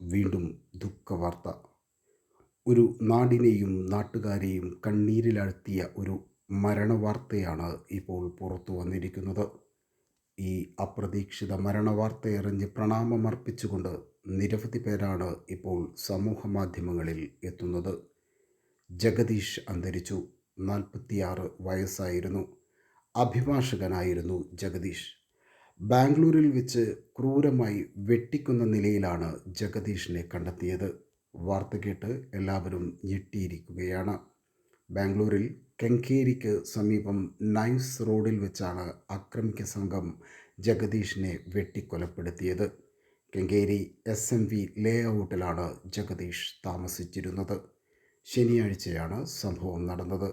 വീണ്ടും ദുഃഖവാർത്ത. ഒരു നാടിനെയും നാട്ടുകാരെയും കണ്ണീരിലാഴ്ത്തിയ ഒരു മരണവാർത്തയാണ് ഇപ്പോൾ പുറത്തു വന്നിരിക്കുന്നത്. ഈ അപ്രതീക്ഷിത മരണവാർത്തയറിഞ്ഞ് പ്രണാമമർപ്പിച്ചുകൊണ്ട് നിരവധി പേരാണ് ഇപ്പോൾ സമൂഹ മാധ്യമങ്ങളിൽ എത്തുന്നത്. ജഗദീഷ് അന്തരിച്ചു. നാൽപ്പത്തിയാറ് വയസ്സായിരുന്നു. അഭിഭാഷകനായിരുന്നു ജഗദീഷ്. ബാംഗ്ലൂരിൽ വെച്ച് ക്രൂരമായി വെട്ടിക്കുന്ന നിലയിലാണ് ജഗദീഷിനെ കണ്ടെത്തിയത്. വാർത്ത കേട്ട് എല്ലാവരും ഞെട്ടിയിരിക്കുകയാണ്. ബാംഗ്ലൂരിൽ കെങ്കേരിക്ക് സമീപം നൈസ് റോഡിൽ വെച്ചാണ് ആക്രമിക്ക സംഘം ജഗദീഷിനെ വെട്ടിക്കൊലപ്പെടുത്തിയത്. കെങ്കേരി എസ് എം വി ലേ ഔട്ടിലാണ് ജഗദീഷ് താമസിച്ചിരുന്നത്. ശനിയാഴ്ചയാണ് സംഭവം നടന്നത്.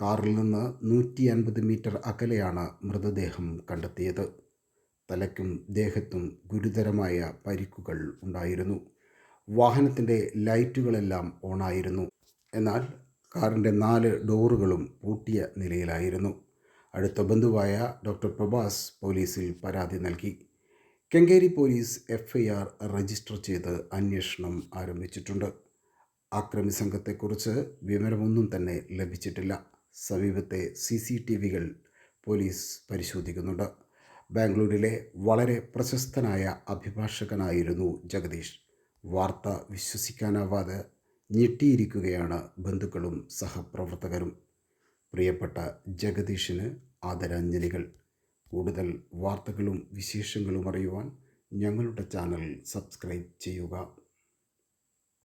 കാറിൽ നിന്ന് നൂറ്റി അൻപത് മീറ്റർ അകലെയാണ് മൃതദേഹം കണ്ടെത്തിയത്. തലയ്ക്കും ദേഹത്തും ഗുരുതരമായ പരിക്കുകൾ ഉണ്ടായിരുന്നു. വാഹനത്തിന്റെ ലൈറ്റുകളെല്ലാം ഓണായിരുന്നു. എന്നാൽ കാറിന്റെ നാല് ഡോറുകളും പൂട്ടിയ നിലയിലായിരുന്നു. അടുത്ത ബന്ധുവായ ഡോക്ടർ പ്രഭാസ് പോലീസിൽ പരാതി നൽകി. കെങ്കേരി പോലീസ് എഫ്ഐആർ രജിസ്റ്റർ ചെയ്ത് അന്വേഷണം ആരംഭിച്ചിട്ടുണ്ട്. ആക്രമി സംഘത്തെക്കുറിച്ച് വിവരമൊന്നും തന്നെ ലഭിച്ചിട്ടില്ല. സമീപത്തെ സി സി ടി വികൾ പോലീസ് പരിശോധിക്കുന്നുണ്ട്. ബാംഗ്ലൂരിലെ വളരെ പ്രശസ്തനായ അഭിഭാഷകനായിരുന്നു ജഗദീഷ്. വാർത്ത വിശ്വസിക്കാനാവാതെ ഞെട്ടിയിരിക്കുകയാണ് ബന്ധുക്കളും സഹപ്രവർത്തകരും. പ്രിയപ്പെട്ട ജഗദീഷിന് ആദരാഞ്ജലികൾ. കൂടുതൽ വാർത്തകളും വിശേഷങ്ങളും അറിയുവാൻ ഞങ്ങളുടെ ചാനൽ സബ്സ്ക്രൈബ് ചെയ്യുക.